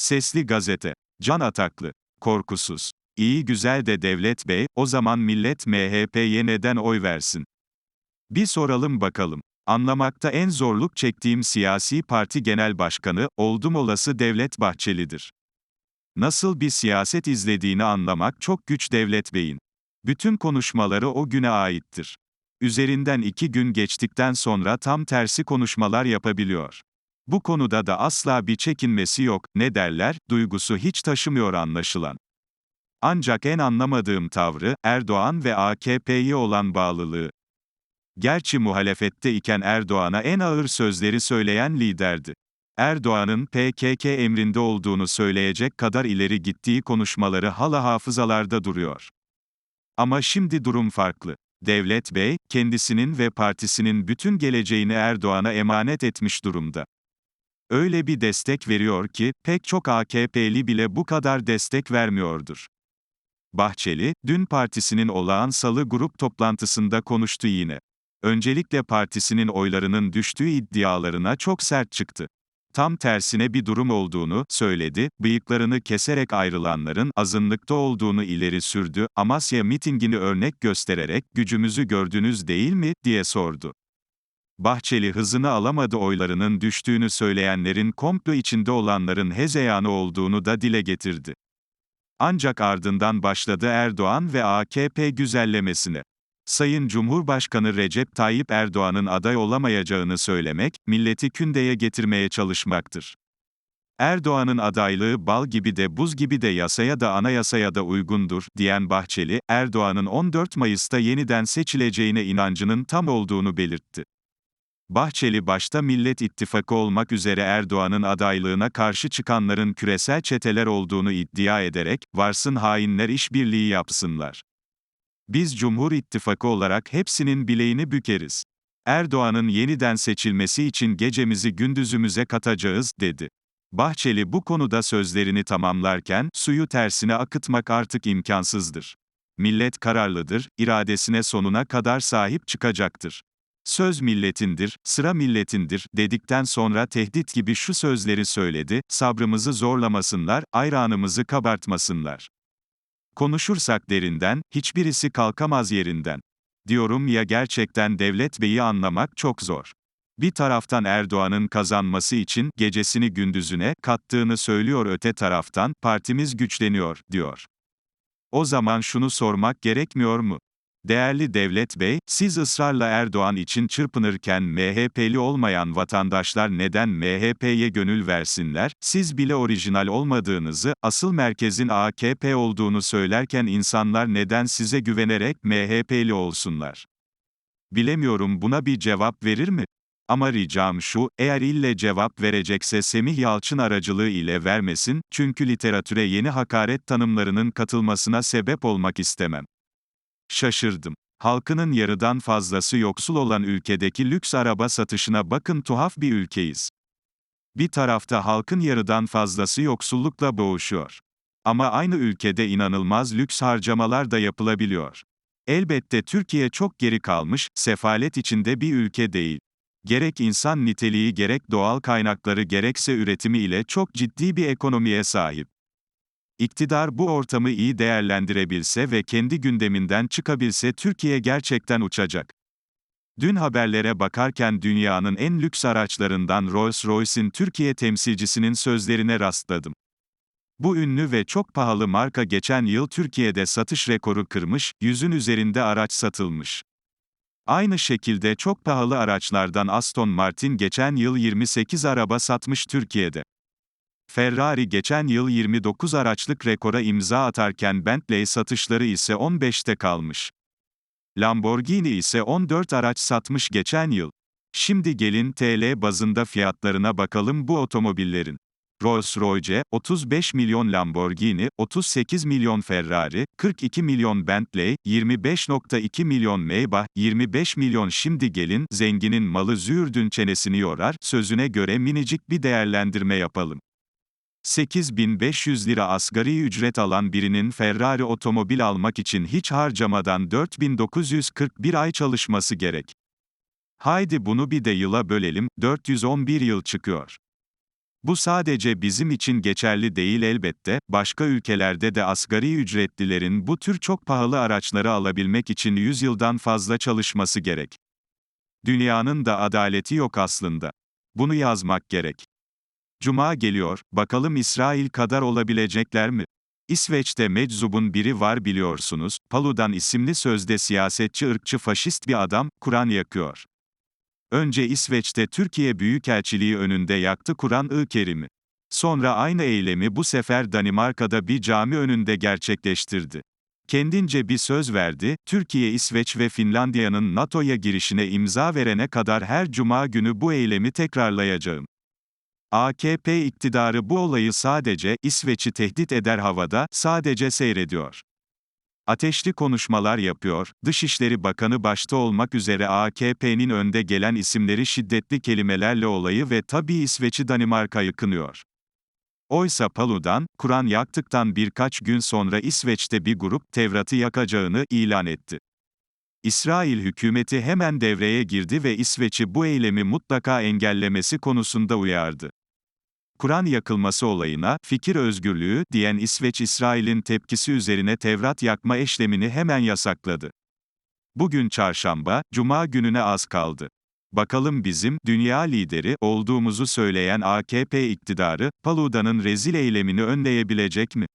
Sesli Gazete. Can Ataklı. Korkusuz. İyi güzel de Devlet Bey, o zaman millet MHP'ye neden oy versin? Bir soralım bakalım. Anlamakta en zorluk çektiğim siyasi parti genel başkanı, oldum olası Devlet Bahçeli'dir. Nasıl bir siyaset izlediğini anlamak çok güç Devlet Bey'in. Bütün konuşmaları o güne aittir. Üzerinden iki gün geçtikten sonra tam tersi konuşmalar yapabiliyor. Bu konuda da asla bir çekinmesi yok, ne derler, duygusu hiç taşımıyor anlaşılan. Ancak en anlamadığım tavrı, Erdoğan ve AKP'ye olan bağlılığı. Gerçi muhalefette iken Erdoğan'a en ağır sözleri söyleyen liderdi. Erdoğan'ın PKK emrinde olduğunu söyleyecek kadar ileri gittiği konuşmaları hala hafızalarda duruyor. Ama şimdi durum farklı. Devlet Bey, kendisinin ve partisinin bütün geleceğini Erdoğan'a emanet etmiş durumda. Öyle bir destek veriyor ki, pek çok AKP'li bile bu kadar destek vermiyordur. Bahçeli, dün partisinin olağan salı grup toplantısında konuştu yine. Öncelikle partisinin oylarının düştüğü iddialarına çok sert çıktı. Tam tersine bir durum olduğunu söyledi, bıyıklarını keserek ayrılanların azınlıkta olduğunu ileri sürdü, Amasya mitingini örnek göstererek, gücümüzü gördünüz değil mi, diye sordu. Bahçeli hızını alamadı oylarının düştüğünü söyleyenlerin komplo içinde olanların hezeyanı olduğunu da dile getirdi. Ancak ardından başladı Erdoğan ve AKP güzellemesine. Sayın Cumhurbaşkanı Recep Tayyip Erdoğan'ın aday olamayacağını söylemek, milleti kündeye getirmeye çalışmaktır. Erdoğan'ın adaylığı bal gibi de buz gibi de yasaya da anayasaya da uygundur, diyen Bahçeli, Erdoğan'ın 14 Mayıs'ta yeniden seçileceğine inancının tam olduğunu belirtti. Bahçeli başta Millet İttifakı olmak üzere Erdoğan'ın adaylığına karşı çıkanların küresel çeteler olduğunu iddia ederek, varsın hainler işbirliği yapsınlar. Biz Cumhur İttifakı olarak hepsinin bileğini bükeriz. Erdoğan'ın yeniden seçilmesi için gecemizi gündüzümüze katacağız, dedi. Bahçeli bu konuda sözlerini tamamlarken, suyu tersine akıtmak artık imkansızdır. Millet kararlıdır, iradesine sonuna kadar sahip çıkacaktır. Söz milletindir, sıra milletindir, dedikten sonra tehdit gibi şu sözleri söyledi, sabrımızı zorlamasınlar, ayranımızı kabartmasınlar. Konuşursak derinden, hiçbirisi kalkamaz yerinden. Diyorum ya gerçekten Devlet Bey'i anlamak çok zor. Bir taraftan Erdoğan'ın kazanması için gecesini gündüzüne kattığını söylüyor öte taraftan partimiz güçleniyor diyor. O zaman şunu sormak gerekmiyor mu? Değerli Devlet Bey, siz ısrarla Erdoğan için çırpınırken MHP'li olmayan vatandaşlar neden MHP'ye gönül versinler, siz bile orijinal olmadığınızı, asıl merkezin AKP olduğunu söylerken insanlar neden size güvenerek MHP'li olsunlar? Bilemiyorum buna bir cevap verir mi? Ama ricam şu, eğer ille cevap verecekse Semih Yalçın aracılığı ile vermesin, çünkü literatüre yeni hakaret tanımlarının katılmasına sebep olmak istemem. Şaşırdım. Halkının yarıdan fazlası yoksul olan ülkedeki lüks araba satışına bakın tuhaf bir ülkeyiz. Bir tarafta halkın yarıdan fazlası yoksullukla boğuşuyor. Ama aynı ülkede inanılmaz lüks harcamalar da yapılabiliyor. Elbette Türkiye çok geri kalmış, sefalet içinde bir ülke değil. Gerek insan niteliği gerek doğal kaynakları gerekse üretimi ile çok ciddi bir ekonomiye sahip. İktidar bu ortamı iyi değerlendirebilse ve kendi gündeminden çıkabilse Türkiye gerçekten uçacak. Dün haberlere bakarken dünyanın en lüks araçlarından Rolls-Royce'in Türkiye temsilcisinin sözlerine rastladım. Bu ünlü ve çok pahalı marka geçen yıl Türkiye'de satış rekoru kırmış, yüzün üzerinde araç satılmış. Aynı şekilde çok pahalı araçlardan Aston Martin geçen yıl 28 araba satmış Türkiye'de. Ferrari geçen yıl 29 araçlık rekora imza atarken Bentley satışları ise 15'te kalmış. Lamborghini ise 14 araç satmış geçen yıl. Şimdi gelin TL bazında fiyatlarına bakalım bu otomobillerin. Rolls-Royce, 35 milyon Lamborghini, 38 milyon Ferrari, 42 milyon Bentley, 25.2 milyon Maybach, 25 milyon şimdi gelin, zenginin malı züğürdün çenesini yorar, sözüne göre minicik bir değerlendirme yapalım. 8500 lira asgari ücret alan birinin Ferrari otomobil almak için hiç harcamadan 4941 ay çalışması gerek. Haydi bunu bir de yıla bölelim, 411 yıl çıkıyor. Bu sadece bizim için geçerli değil elbette, başka ülkelerde de asgari ücretlilerin bu tür çok pahalı araçları alabilmek için 100 yıldan fazla çalışması gerek. Dünyanın da adaleti yok aslında. Bunu yazmak gerek. Cuma geliyor, bakalım İsrail kadar olabilecekler mi? İsveç'te meczubun biri var biliyorsunuz, Paludan isimli sözde siyasetçi ırkçı faşist bir adam, Kur'an yakıyor. Önce İsveç'te Türkiye Büyükelçiliği önünde yaktı Kur'an-ı Kerim'i. Sonra aynı eylemi bu sefer Danimarka'da bir cami önünde gerçekleştirdi. Kendince bir söz verdi, Türkiye, İsveç ve Finlandiya'nın NATO'ya girişine imza verene kadar her cuma günü bu eylemi tekrarlayacağım. AKP iktidarı bu olayı sadece, İsveç'i tehdit eder havada, sadece seyrediyor. Ateşli konuşmalar yapıyor, Dışişleri Bakanı başta olmak üzere AKP'nin önde gelen isimleri şiddetli kelimelerle olayı ve tabii İsveç'i Danimarka'yı kınıyor. Oysa Palu'dan, Kur'an yaktıktan birkaç gün sonra İsveç'te bir grup, Tevrat'ı yakacağını ilan etti. İsrail hükümeti hemen devreye girdi ve İsveç'i bu eylemi mutlaka engellemesi konusunda uyardı. Kur'an yakılması olayına, fikir özgürlüğü, diyen İsveç İsrail'in tepkisi üzerine Tevrat yakma eşlemini hemen yasakladı. Bugün çarşamba, cuma gününe az kaldı. Bakalım bizim, dünya lideri, olduğumuzu söyleyen AKP iktidarı, Paluda'nın rezil eylemini önleyebilecek mi?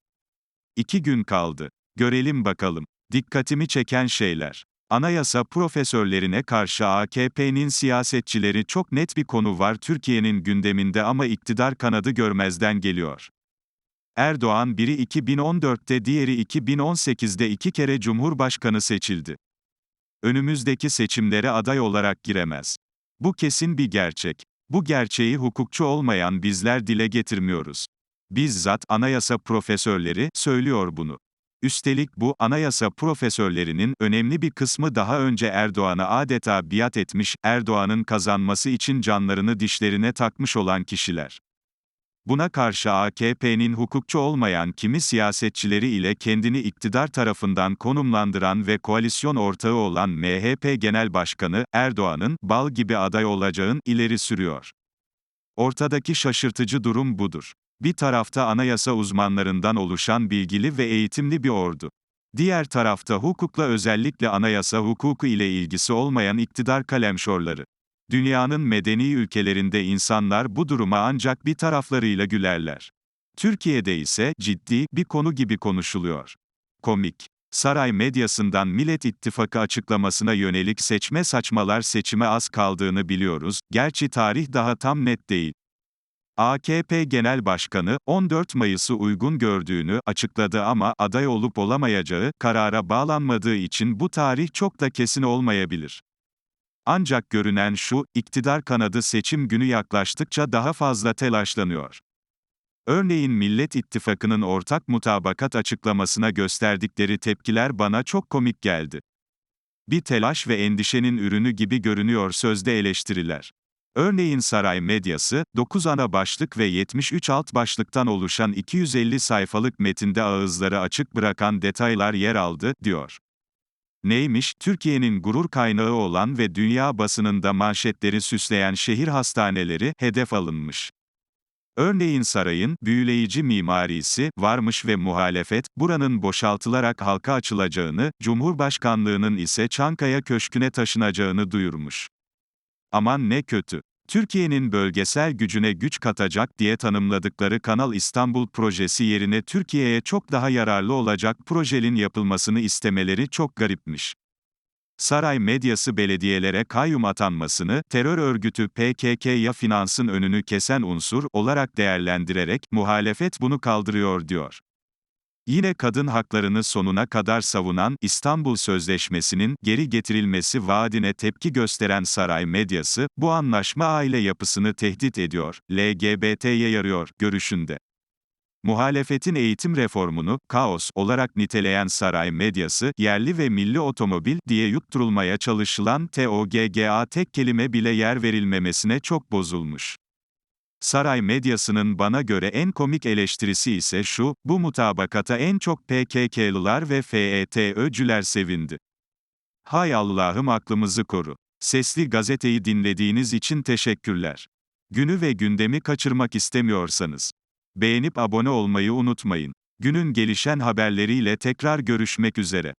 İki gün kaldı. Görelim bakalım. Dikkatimi çeken şeyler. Anayasa profesörlerine karşı AKP'nin siyasetçileri çok net bir konu var Türkiye'nin gündeminde ama iktidar kanadı görmezden geliyor. Erdoğan biri 2014'te diğeri 2018'de iki kere Cumhurbaşkanı seçildi. Önümüzdeki seçimlere aday olarak giremez. Bu kesin bir gerçek. Bu gerçeği hukukçu olmayan bizler dile getirmiyoruz. Bizzat anayasa profesörleri söylüyor bunu. Üstelik bu, anayasa profesörlerinin, önemli bir kısmı daha önce Erdoğan'a adeta biat etmiş, Erdoğan'ın kazanması için canlarını dişlerine takmış olan kişiler. Buna karşı AKP'nin hukukçu olmayan kimi siyasetçileri ile kendini iktidar tarafından konumlandıran ve koalisyon ortağı olan MHP Genel Başkanı, Erdoğan'ın, bal gibi aday olacağın, ileri sürüyor. Ortadaki şaşırtıcı durum budur. Bir tarafta anayasa uzmanlarından oluşan bilgili ve eğitimli bir ordu. Diğer tarafta hukukla özellikle anayasa hukuku ile ilgisi olmayan iktidar kalemşorları. Dünyanın medeni ülkelerinde insanlar bu duruma ancak bir taraflarıyla gülerler. Türkiye'de ise ciddi bir konu gibi konuşuluyor. Komik. Saray medyasından Millet İttifakı açıklamasına yönelik seçme saçmalar seçime az kaldığını biliyoruz, gerçi tarih daha tam net değil. AKP Genel Başkanı, 14 Mayıs'ı uygun gördüğünü açıkladı ama aday olup olamayacağı karara bağlanmadığı için bu tarih çok da kesin olmayabilir. Ancak görünen şu, iktidar kanadı seçim günü yaklaştıkça daha fazla telaşlanıyor. Örneğin Millet İttifakı'nın ortak mutabakat açıklamasına gösterdikleri tepkiler bana çok komik geldi. Bir telaş ve endişenin ürünü gibi görünüyor sözde eleştiriler. Örneğin saray medyası, 9 ana başlık ve 73 alt başlıktan oluşan 250 sayfalık metinde ağızları açık bırakan detaylar yer aldı, diyor. Neymiş? Türkiye'nin gurur kaynağı olan ve dünya basınında manşetleri süsleyen şehir hastaneleri hedef alınmış. Örneğin sarayın büyüleyici mimarisi varmış ve muhalefet buranın boşaltılarak halka açılacağını, Cumhurbaşkanlığının ise Çankaya Köşkü'ne taşınacağını duyurmuş. Aman ne kötü. Türkiye'nin bölgesel gücüne güç katacak diye tanımladıkları Kanal İstanbul projesi yerine Türkiye'ye çok daha yararlı olacak projenin yapılmasını istemeleri çok garipmiş. Saray medyası belediyelere kayyum atanmasını, terör örgütü PKK'ya finansın önünü kesen unsur olarak değerlendirerek, muhalefet bunu kaldırıyor diyor. Yine kadın haklarını sonuna kadar savunan İstanbul Sözleşmesi'nin geri getirilmesi vaadine tepki gösteren saray medyası, bu anlaşma aile yapısını tehdit ediyor, LGBT'ye yarıyor, görüşünde. Muhalefetin eğitim reformunu, kaos olarak niteleyen saray medyası, yerli ve milli otomobil diye yutturulmaya çalışılan TOGGA tek kelime bile yer verilmemesine çok bozulmuş. Saray medyasının bana göre en komik eleştirisi ise şu, bu mutabakata en çok PKK'lılar ve FETÖ'cüler sevindi. Hay Allah'ım aklımızı koru. Sesli gazeteyi dinlediğiniz için teşekkürler. Günü ve gündemi kaçırmak istemiyorsanız. Beğenip abone olmayı unutmayın. Günün gelişen haberleriyle tekrar görüşmek üzere.